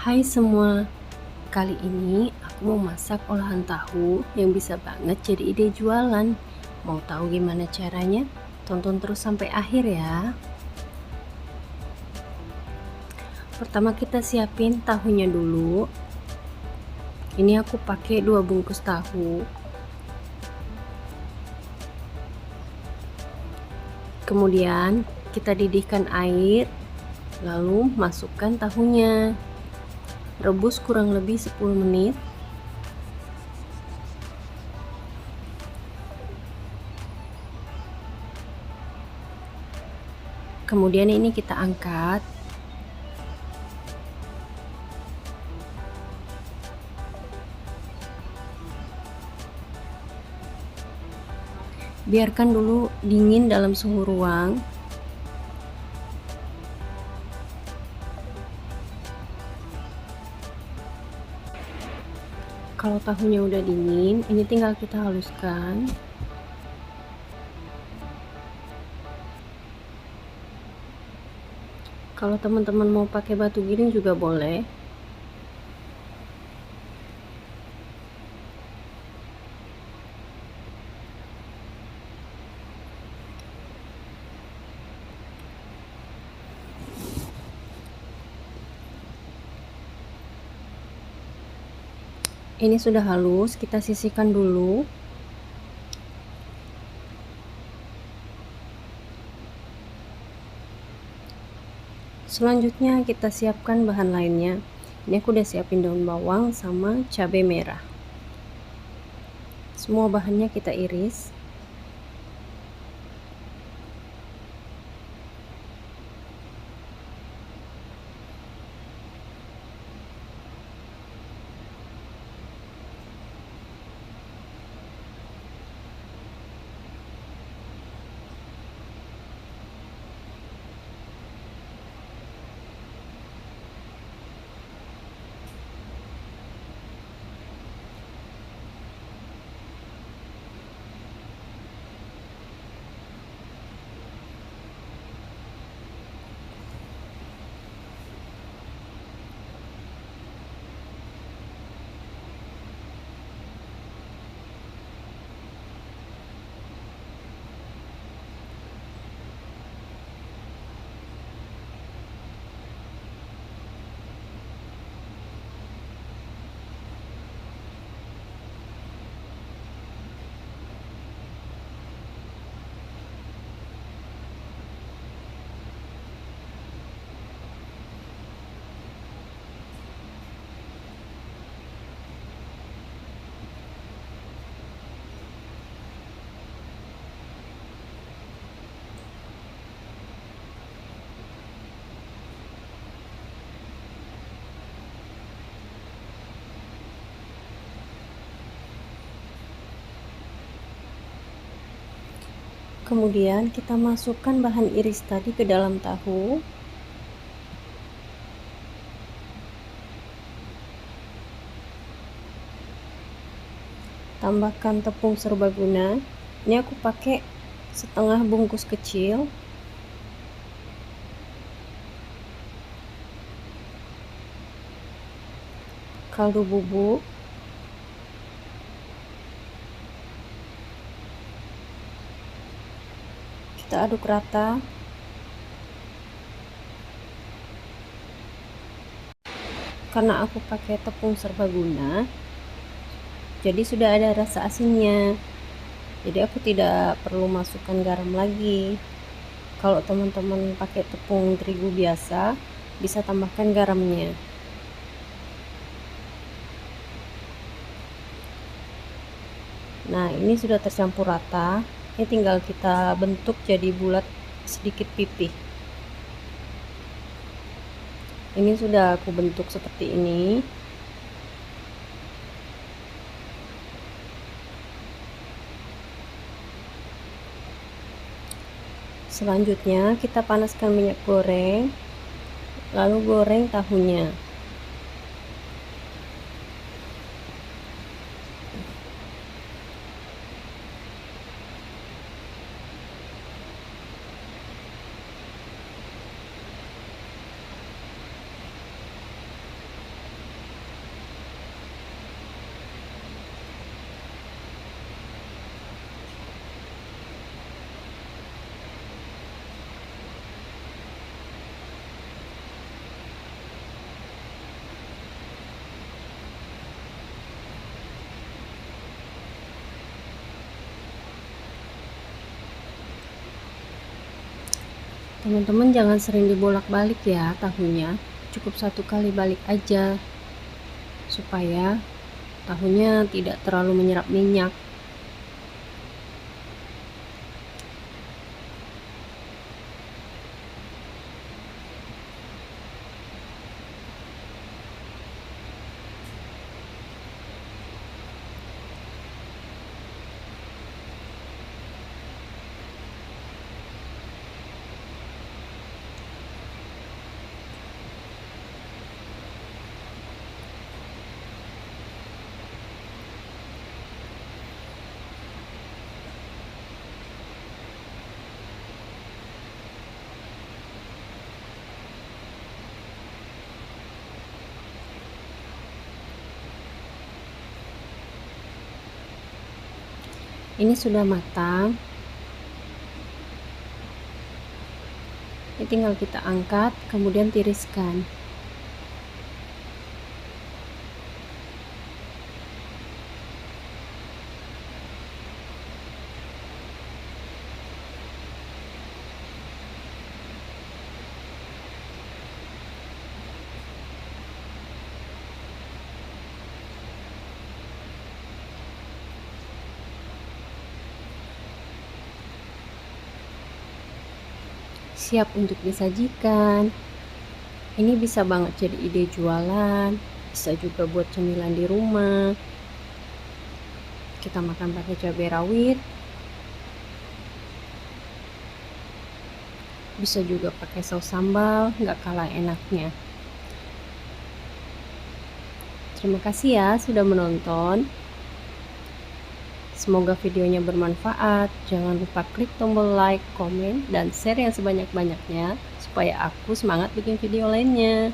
Hai semua, kali ini aku mau masak olahan tahu yang bisa banget jadi ide jualan. Mau tahu gimana caranya? Tonton terus sampai akhir ya. Pertama kita siapin tahunya dulu. Ini aku pakai dua bungkus tahu. Kemudian kita didihkan air, lalu masukkan tahunya rebus kurang lebih 10 menit. Kemudian ini kita angkat. Biarkan dulu dingin dalam suhu ruang kalau tahunya udah dingin ini tinggal kita haluskan. Kalau teman-teman mau pakai batu giling juga boleh ini sudah halus kita sisihkan dulu. Selanjutnya kita siapkan bahan lainnya. Ini aku udah siapin daun bawang sama cabai merah. Semua bahannya kita iris kemudian kita masukkan bahan iris tadi ke dalam tahu. Tambahkan tepung serbaguna. Ini aku pakai setengah bungkus kecil. Kaldu bubuk kita aduk rata karena aku pakai tepung serbaguna jadi sudah ada rasa asinnya. Jadi aku tidak perlu masukkan garam lagi. Kalau teman-teman pakai tepung terigu biasa bisa tambahkan garamnya. Nah ini sudah tercampur rata ini tinggal kita bentuk jadi bulat sedikit pipih. Ini sudah aku bentuk seperti ini. Selanjutnya kita panaskan minyak goreng lalu goreng tahunya teman-teman jangan sering dibolak-balik ya tahunya. Cukup satu kali balik aja supaya tahunya tidak terlalu menyerap minyak ini sudah matang. Ini tinggal kita angkat kemudian tiriskan siap untuk disajikan. Ini bisa banget jadi ide jualan bisa juga buat cemilan di rumah. Kita makan pakai cabai rawit. Bisa juga pakai saus sambal nggak kalah enaknya. Terima kasih ya sudah menonton Semoga videonya bermanfaat. Jangan lupa klik tombol like, komen, dan share yang sebanyak-banyaknya supaya aku semangat bikin video lainnya.